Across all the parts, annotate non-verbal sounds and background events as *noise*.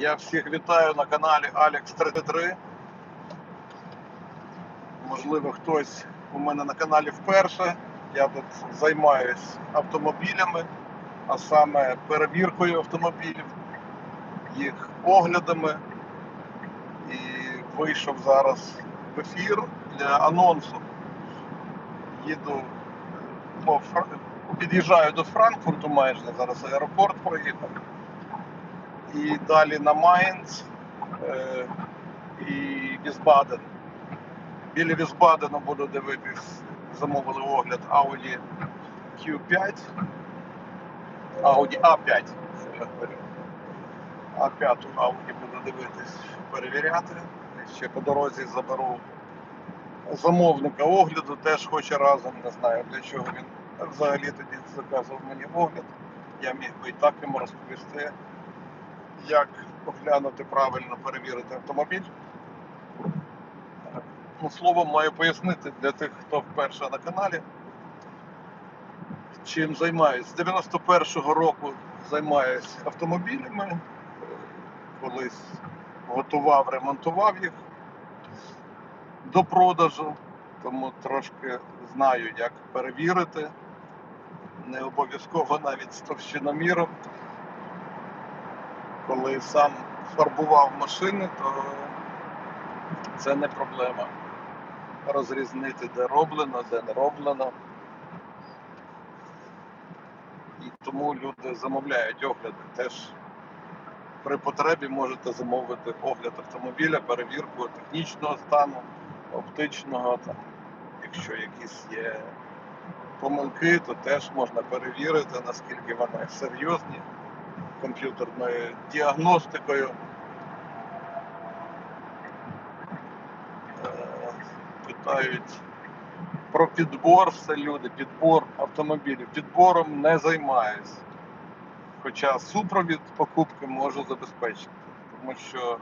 Я всіх вітаю на каналі Alex 33. Можливо, хтось у мене на каналі вперше. Я тут займаюсь автомобілями, а саме перевіркою автомобілів, їх оглядами. І вийшов зараз в ефір для анонсу. Їду по Фра- під'їжджаю до Франкфурту майже, зараз аеропорт проїхав і далі на Майнц е, і Візбаден. Біля Візбадена буду дивитись, замовили огляд Audi Q5, Audi A5. що я говорю. А5 Audi буду дивитись, перевіряти. Ще по дорозі заберу замовника огляду, теж хоче разом, не знаю для чого він взагалі тоді заказував мені огляд. Я міг би і так йому розповісти як оглянути правильно перевірити автомобіль. Ну, словом, маю пояснити для тих, хто вперше на каналі, чим займаюсь. З 91-го року займаюсь автомобілями. Колись готував, ремонтував їх до продажу, тому трошки знаю, як перевірити. Не обов'язково навіть з товщиноміром коли сам фарбував машини, то це не проблема. Розрізнити, де роблено, де не роблено. І тому люди замовляють огляди. Теж при потребі можете замовити огляд автомобіля, перевірку технічного стану, оптичного. Там, якщо якісь є помилки, то теж можна перевірити, наскільки вони серйозні комп'ютерною діагностикою. Е, Питають про підбор все люди, підбор автомобілів. Підбором не займаюсь. Хоча супровід покупки можу забезпечити. Тому що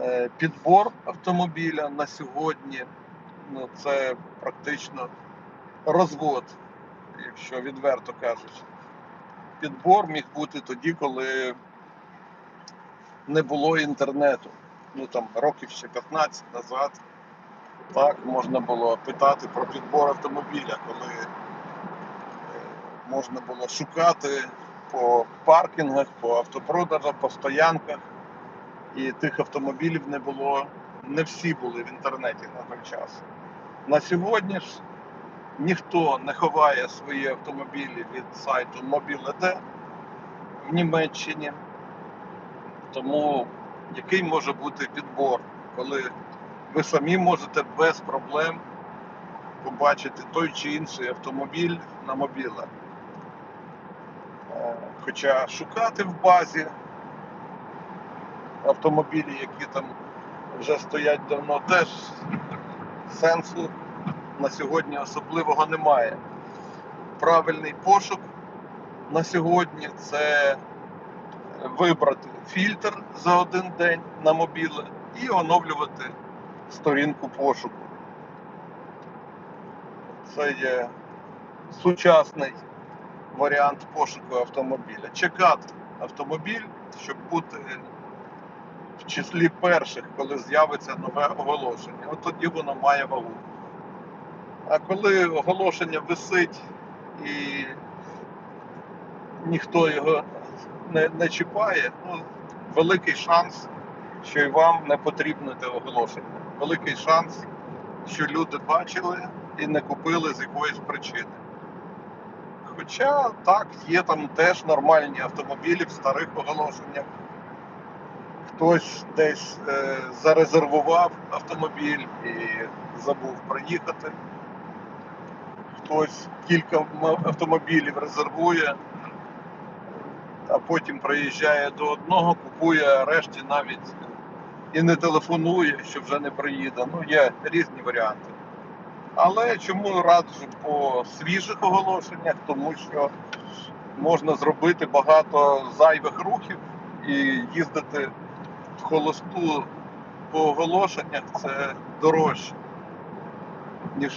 е, підбор автомобіля на сьогодні ну, це практично розвод, якщо відверто кажучи підбор міг бути тоді, коли не було інтернету. Ну там років ще 15 назад. Так, можна було питати про підбор автомобіля, коли е, можна було шукати по паркінгах, по автопродажах, по стоянках. І тих автомобілів не було, не всі були в інтернеті на той час. На сьогодні ж ніхто не ховає свої автомобілі від сайту Mobile.de в Німеччині. Тому який може бути підбор, коли ви самі можете без проблем побачити той чи інший автомобіль на мобіле. Хоча шукати в базі автомобілі, які там вже стоять давно, теж сенсу на сьогодні особливого немає. Правильний пошук на сьогодні це вибрати фільтр за один день на мобіле і оновлювати сторінку пошуку. Це є сучасний варіант пошуку автомобіля. Чекати автомобіль, щоб бути в числі перших, коли з'явиться нове оголошення. От тоді воно має вагу. А коли оголошення висить і ніхто його не, не чіпає, ну, великий шанс, що і вам не потрібно те оголошення. Великий шанс, що люди бачили і не купили з якоїсь причини. Хоча так, є там теж нормальні автомобілі в старих оголошеннях. Хтось десь е, зарезервував автомобіль і забув приїхати хтось кілька автомобілів резервує, а потім приїжджає до одного, купує, а решті навіть і не телефонує, що вже не приїде. Ну, є різні варіанти. Але чому раджу по свіжих оголошеннях? Тому що можна зробити багато зайвих рухів і їздити в холосту по оголошеннях це дорожче, ніж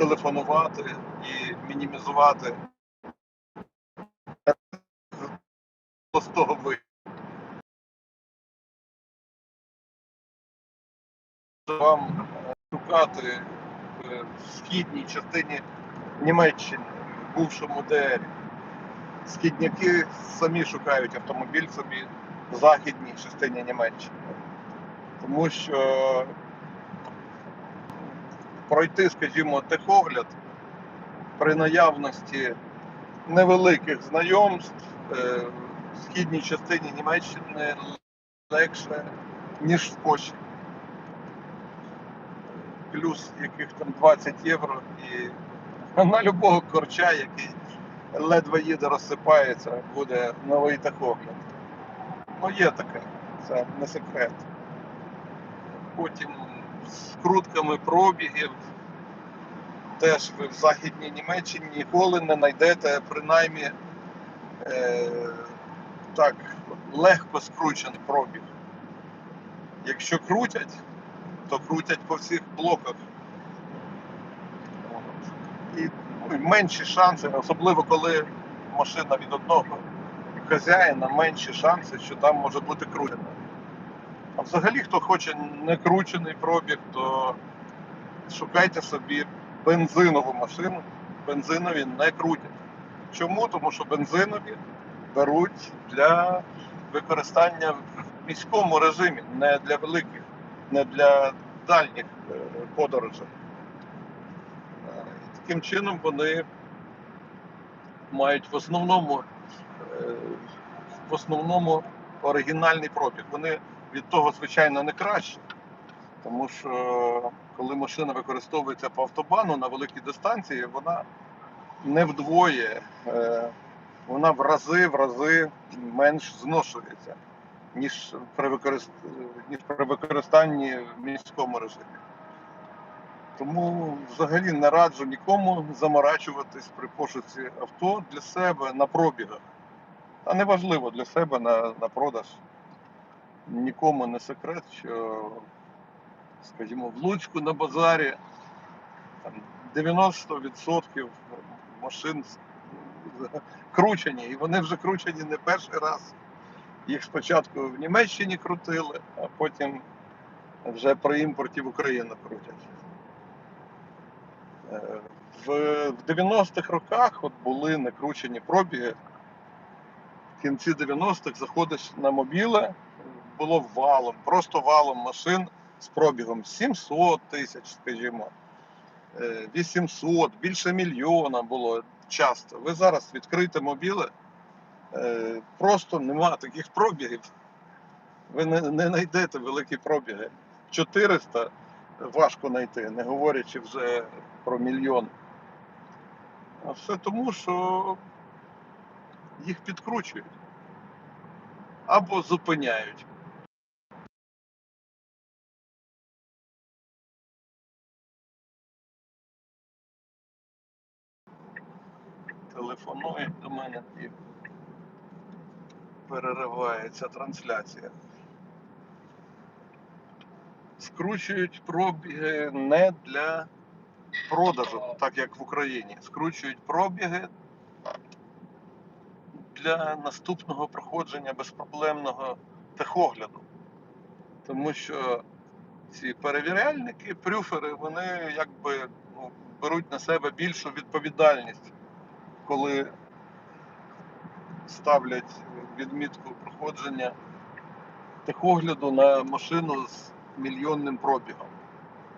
телефонувати і мінімізувати з того вийти. Вам е, шукати е, в східній частині Німеччини, в бувшому ДР. Східняки самі шукають автомобіль собі в західній частині Німеччини, тому що пройти, скажімо, техогляд при наявності невеликих знайомств е, в східній частині Німеччини легше, ніж в Польщі. Плюс яких там 20 євро і *laughs* на любого корча, який ледве їде, розсипається, буде новий такогляд. Ну, є таке, це не секрет. Потім з крутками пробігів. Теж ви в Західній Німеччині ніколи не знайдете принаймні е, так легко скручений пробіг. Якщо крутять, то крутять по всіх блоках. І ну, менші шанси, особливо коли машина від одного хазяїна, менші шанси, що там може бути крутена. А взагалі, хто хоче некручений пробіг, то шукайте собі бензинову машину. Бензинові не крутять. Чому? Тому що бензинові беруть для використання в міському режимі, не для великих, не для дальніх е, подорожей. Е, Таким чином вони мають в основному, е, в основному оригінальний пробіг. Вони від того, звичайно, не краще. Тому що коли машина використовується по автобану на великій дистанції, вона не вдвоє, е, вона в рази в рази менш зношується, ніж при, використ... ніж при використанні в міському режимі. Тому взагалі не раджу нікому заморачуватись при пошуці авто для себе на пробігах. А неважливо для себе на, на продаж. Нікому не секрет, що скажімо, в Луцьку на базарі там 90% машин кручені, і вони вже кручені не перший раз. Їх спочатку в Німеччині крутили, а потім вже при імпорті в Україну крутять. Е, В, в 90-х роках от були накручені пробіги. В кінці 90-х заходиш на мобіле, було валом, просто валом машин з пробігом 700 тисяч, скажімо, е, 800, більше мільйона було часто. Ви зараз відкрите мобіле, е, просто нема таких пробігів. Ви не, не знайдете великі пробіги. 400 важко знайти, не говорячи вже про мільйон. А все тому, що їх підкручують або зупиняють. Телефонують до мене і переривається трансляція. Скручують пробіги не для продажу, так як в Україні. Скручують пробіги для наступного проходження безпроблемного техогляду. Тому що ці перевіряльники, прюфери, вони якби ну, беруть на себе більшу відповідальність коли ставлять відмітку проходження техогляду на машину з мільйонним пробігом.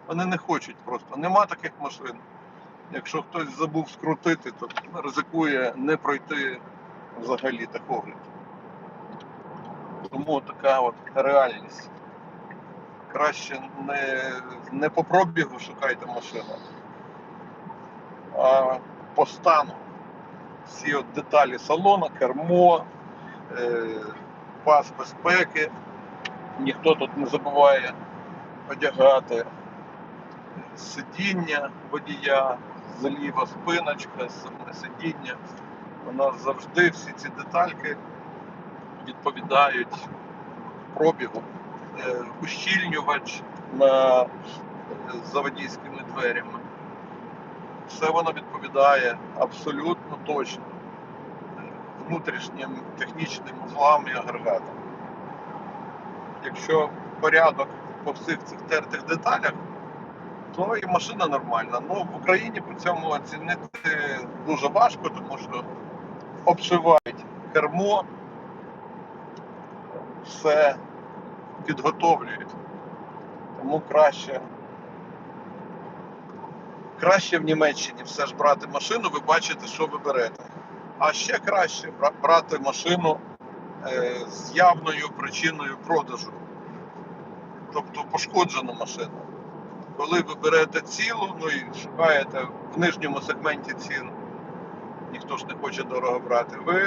Вони не хочуть просто. Нема таких машин. Якщо хтось забув скрутити, то ризикує не пройти взагалі техогляд. Тому така от реальність. Краще не, не по пробігу шукайте машину, а по стану всі от деталі салону, кермо, е, пас безпеки. Ніхто тут не забуває одягати сидіння водія, заліва спиночка, саме сидіння. У нас завжди всі ці детальки відповідають пробігу. Е, Ущільнювач на, е, водійськими дверями все воно відповідає абсолютно точно внутрішнім технічним узлам і агрегатам. Якщо порядок по всіх цих тертих деталях, то і машина нормальна. Ну, в Україні при цьому оцінити дуже важко, тому що обшивають кермо, все підготовлюють. Тому краще. Краще в Німеччині все ж брати машину, ви бачите, що ви берете. А ще краще брати машину е, з явною причиною продажу, тобто пошкоджену машину. Коли ви берете цілу, ну і шукаєте в нижньому сегменті цін, ніхто ж не хоче дорого брати, ви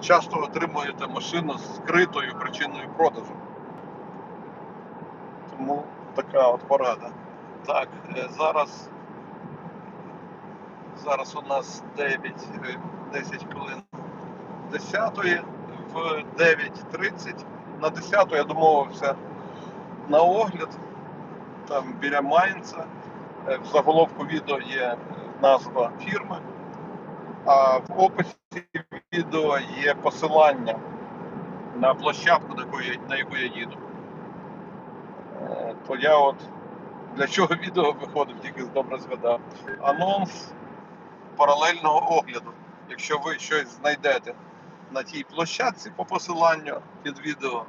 часто отримуєте машину з скритою причиною продажу. Тому така от порада. Так, е, зараз, зараз у нас 9, е, 10 хвилин 10 в 9.30. На 10 я домовився на огляд, там біля Майнца. Е, В заголовку відео є е, назва фірми, а в описі відео є посилання на площадку, на яку я, їду. Е, То я от для чого відео виходив, тільки добре згадав. Анонс паралельного огляду. Якщо ви щось знайдете на тій площадці по посиланню під відео,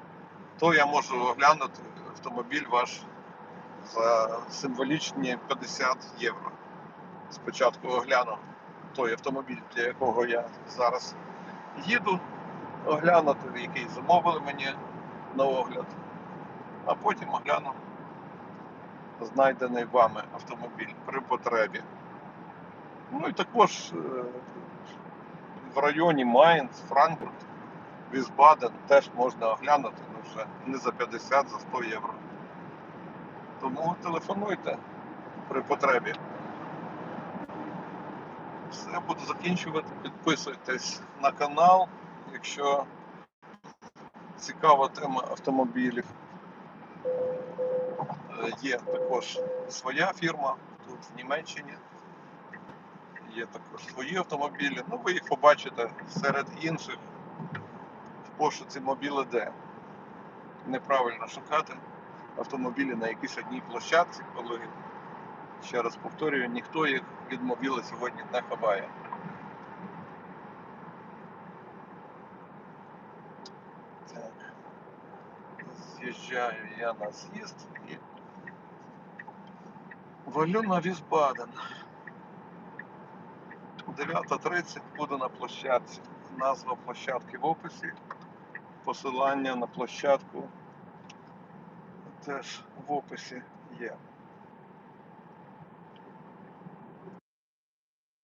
то я можу оглянути автомобіль ваш за символічні 50 євро. Спочатку огляну той автомобіль, для якого я зараз їду, оглянути, який замовили мені на огляд, а потім огляну знайдений вами автомобіль при потребі. Ну і також е, в районі Майнц, Франкфурт, Візбаден теж можна оглянути, ну вже не за 50, за 100 євро. Тому телефонуйте при потребі. Все, буду закінчувати. Підписуйтесь на канал, якщо цікава тема автомобілів. Є також своя фірма тут в Німеччині. Є також свої автомобілі. Ну, ви їх побачите серед інших в пошуці мобіле Д. Неправильно шукати автомобілі на якійсь одній площадці, коли, ще раз повторюю, ніхто їх від мобіла сьогодні не ховає. Так. З'їжджаю я на з'їзд і валю на Візбаден. 9.30 буде на площадці. Назва площадки в описі. Посилання на площадку теж в описі є.